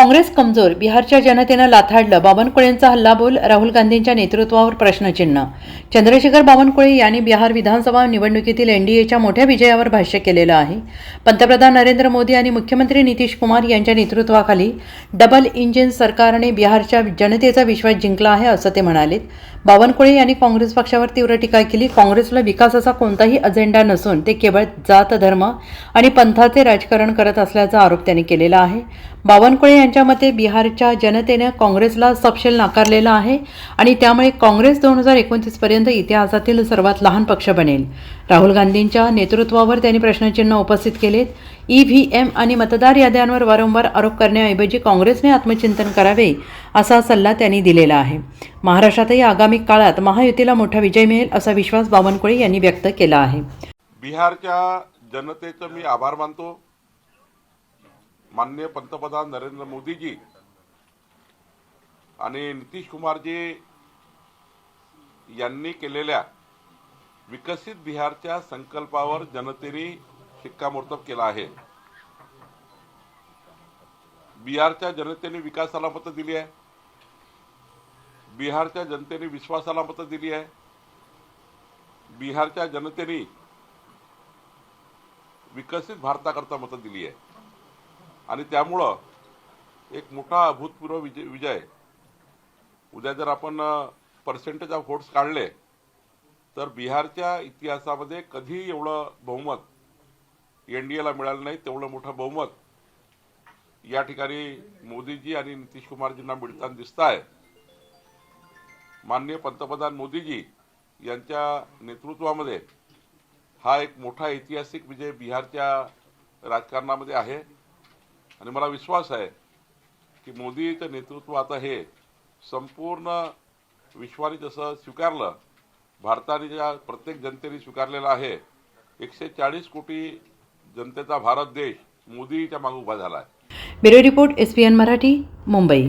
काँग्रेस कमजोर बिहारच्या जनतेनं लाथाडलं बावनकुळेंचा हल्लाबोल राहुल गांधींच्या नेतृत्वावर प्रश्नचिन्ह. चंद्रशेखर बावनकुळे यांनी बिहार विधानसभा निवडणुकीतील एनडीएच्या मोठ्या विजयावर भाष्य केलेलं आहे. पंतप्रधान नरेंद्र मोदी आणि मुख्यमंत्री नितीश कुमार यांच्या नेतृत्वाखाली डबल इंजिन सरकारने बिहारच्या जनतेचा विश्वास जिंकला आहे असं ते म्हणालेत. बावनकुळे यांनी काँग्रेस पक्षावर तीव्र टीका केली. काँग्रेसला विकासाचा कोणताही अजेंडा नसून ते केवळ जात धर्म आणि पंथाचे राजकारण करत असल्याचा आरोप त्यांनी केलेला आहे. बावनकुळे यांच्या मते बिहारच्या जनतेनं काँग्रेसला सपशेल नाकारलेला आहे आणि त्यामुळे काँग्रेस दोन हजार एकोणतीसपर्यंत इतिहासातील सर्वात लहान पक्ष बनेल. राहुल गांधींच्या नेतृत्वावर त्यांनी प्रश्नचिन्ह उपस्थित केलेत. ई व्ही एम आणि मतदार याद्यांवर वारंवार आरोप करण्याऐवजी काँग्रेसने आत्मचिंतन करावे असा सल्ला त्यांनी दिलेला आहे. महाराष्ट्रातही आगामी काळात महायुतीला मोठा विजय मिळेल असा विश्वास बावनकुळे यांनी व्यक्त केला आहे. बिहारच्या जनतेचं मी आभार मानतो. माननीय पंतप्रधान नरेंद्र मोदीजी आणि नितीश कुमारजी यांनी केलेल्या विकसित बिहारच्या संकल्पावर जनतेने शिक्कामोर्तब केला आहे. बिहारच्या जनतेने विकासाला मतं दिली आहे. बिहारच्या जनतेने विश्वासाला मतं दिली आहे. बिहारच्या जनतेने विकसित भारताकरता मतं दिली आहे. आणि त्यामुळं एक मोठा अभूतपूर्व विजय विजय उद्या जर आपण पर्सेंटेज ऑफ व्होट्स काढले तर बिहारच्या इतिहासामध्ये कधी एवढं बहुमत एन डी एला मिळालं नाही तेवढं मोठं बहुमत या ठिकाणी मोदीजी आणि नितीश कुमारजींना मिळताना दिसत आहे. माननीय पंतप्रधान मोदीजी यांच्या नेतृत्वामध्ये हा एक मोठा ऐतिहासिक विजय बिहारच्या राजकारणामध्ये आहे. आणि मला विश्वास आहे की मोदीचं नेतृत्व आता हे संपूर्ण विश्वाने जसं स्वीकारलं भारताने ज्या प्रत्येक जनतेने स्वीकारलेलं आहे एकशे चाळीस कोटी जनतेचा भारत देश मोदीच्या मागे उभा झाला आहे bureau report S P N Marathi Mumbai.